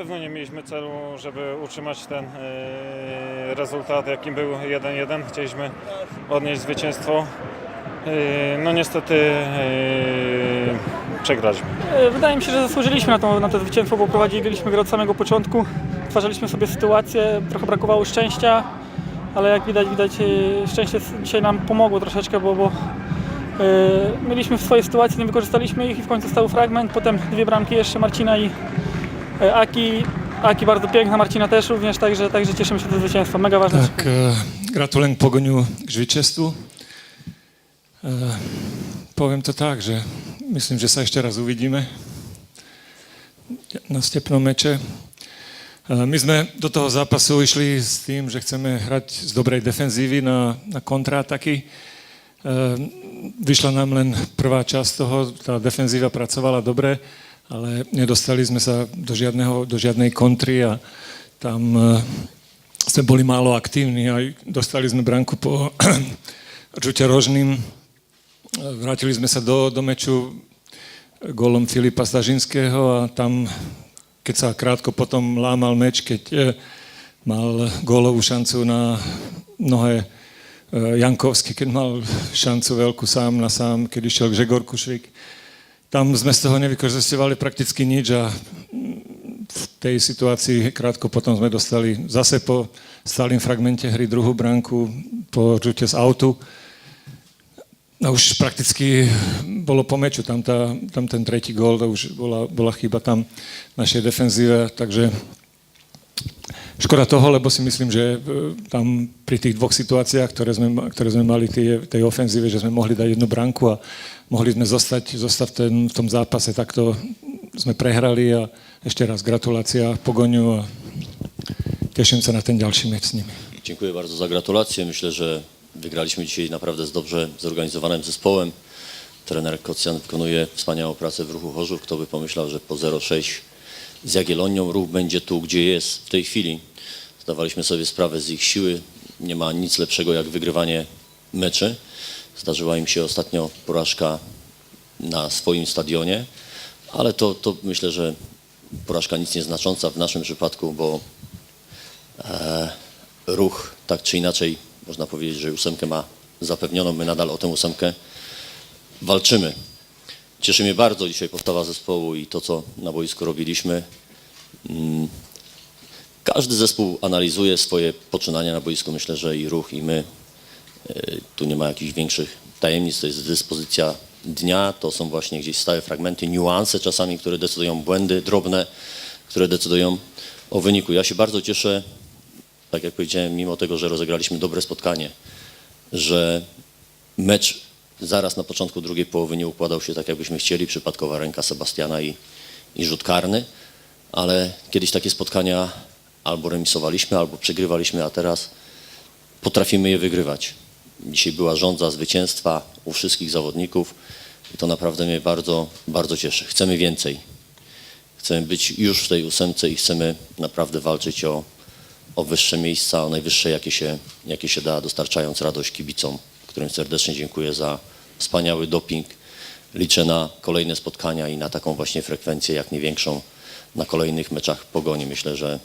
pewno nie mieliśmy celu, żeby utrzymać ten e, rezultat, jakim był 1-1. Chcieliśmy odnieść zwycięstwo. E, no niestety e, przegraliśmy. Wydaje mi się, że zasłużyliśmy na to, na to zwycięstwo, bo prowadziliśmy grę od samego początku. Stwarzaliśmy sobie sytuację, trochę brakowało szczęścia, ale jak widać, widać szczęście dzisiaj nam pomogło troszeczkę, bo, bo mieliśmy w swojej sytuacji, nie wykorzystaliśmy ich i w końcu stał fragment, potem dwie bramki jeszcze Marcina i Aki. Aki bardzo piękna, Marcina też również, także, także cieszymy się ze zwycięstwa. Mega ważne. Tak, e, gratulujem Pogoniu zwycięstwu. E, powiem to tak, že myslím, že sa ešte raz uvidíme na stepnom meče. E, my sme do toho zápasu išli s tým, že chceme hrať z dobrej defenzívy na, na kontraataky. E, vyšla nám len prvá časť toho, tá defenzíva pracovala dobre, ale nedostali sme sa do, žiadneho, do žiadnej kontry a tam e, sme boli málo aktívni a dostali sme branku po Žute Rožným. Vrátili sme sa do, do meču gólom Filipa Stažinského a tam, keď sa krátko potom lámal meč, keď e, mal gólovú šancu na nohe e, Jankovský, keď mal šancu veľkú sám na sám, keď išiel Gregor Kušvík. Tam sme z toho nevykorzistovali prakticky nič a v tej situácii krátko potom sme dostali zase po stálym fragmente hry druhú branku po žute z autu. A už prakticky bolo po meču, tam, tá, tam ten tretí gól, to už bola, bola chyba tam našej defenzíve, takže škoda toho, lebo si myslím, že e, tam pri tých dvoch situáciách, ktoré sme, ktoré sme mali tej, tej ofenzíve, že sme mohli dať jednu branku a mohli sme zostať, zostať v, ten, v tom zápase, tak to sme prehrali a ešte raz gratulácia Pogoniu a teším sa na ten ďalší meč s nimi. Dziękuję bardzo za gratulacje. Myślę, że wygraliśmy dzisiaj naprawdę z dobrze zorganizowanym zespołem. Trener Kocjan wykonuje wspaniałą pracę w ruchu Chorzów. Kto by pomyślał, że po 0-6 z Jagiellonią ruch będzie tu, gdzie jest w tej chwili. Zdawaliśmy sobie sprawę z ich siły. Nie ma nic lepszego jak wygrywanie meczy. Zdarzyła im się ostatnio porażka na swoim stadionie, ale to, to myślę, że porażka nic nieznacząca w naszym przypadku, bo ruch tak czy inaczej można powiedzieć, że ósemkę ma zapewnioną. My nadal o tę ósemkę walczymy. Cieszy mnie bardzo dzisiaj postawa zespołu i to, co na boisku robiliśmy. Każdy zespół analizuje swoje poczynania na boisku. Myślę, że i ruch, i my. y, Tu nie ma jakichś większych tajemnic. To jest dyspozycja dnia. To są właśnie gdzieś stałe fragmenty, niuanse czasami, które decydują, błędy drobne, które decydują o wyniku. Ja się bardzo cieszę tak jak powiedziałem, mimo tego, że rozegraliśmy dobre spotkanie, że mecz zaraz na początku drugiej połowy nie układał się tak, jakbyśmy chcieli, przypadkowa ręka Sebastiana i, i rzut karny, ale kiedyś takie spotkania albo remisowaliśmy, albo przegrywaliśmy, a teraz potrafimy je wygrywać. Dzisiaj była rządza zwycięstwa u wszystkich zawodników i to naprawdę mnie bardzo, bardzo cieszy. Chcemy więcej. Chcemy być już w tej ósemce i chcemy naprawdę walczyć o, o wyższe miejsca, o najwyższe, jakie się, jakie się da, dostarczając radość kibicom, którym serdecznie dziękuję za wspaniały doping. Liczę na kolejne spotkania i na taką właśnie frekwencję, jak nie większą, na kolejnych meczach pogoni. Myślę, że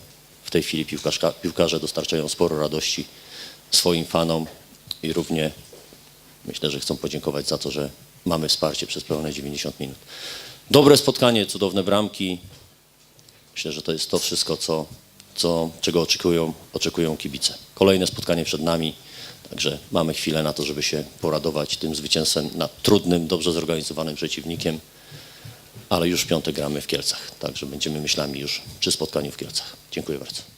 tej chwili piłkarza, piłkarze dostarczają sporo radości swoim fanom i równie myślę, że chcą podziękować za to, że mamy wsparcie przez pełne 90 minut. Dobre spotkanie, cudowne bramki, Myślę, że to jest to wszystko, co, co, czego oczekują, oczekują kibice. Kolejne spotkanie przed nami, także mamy chwilę na to, żeby się poradować tym zwycięstwem nad trudnym, dobrze zorganizowanym przeciwnikiem, ale już w piątek gramy w Kielcach, także będziemy myślami już przy spotkaniu w Kielcach. Dziękuję bardzo.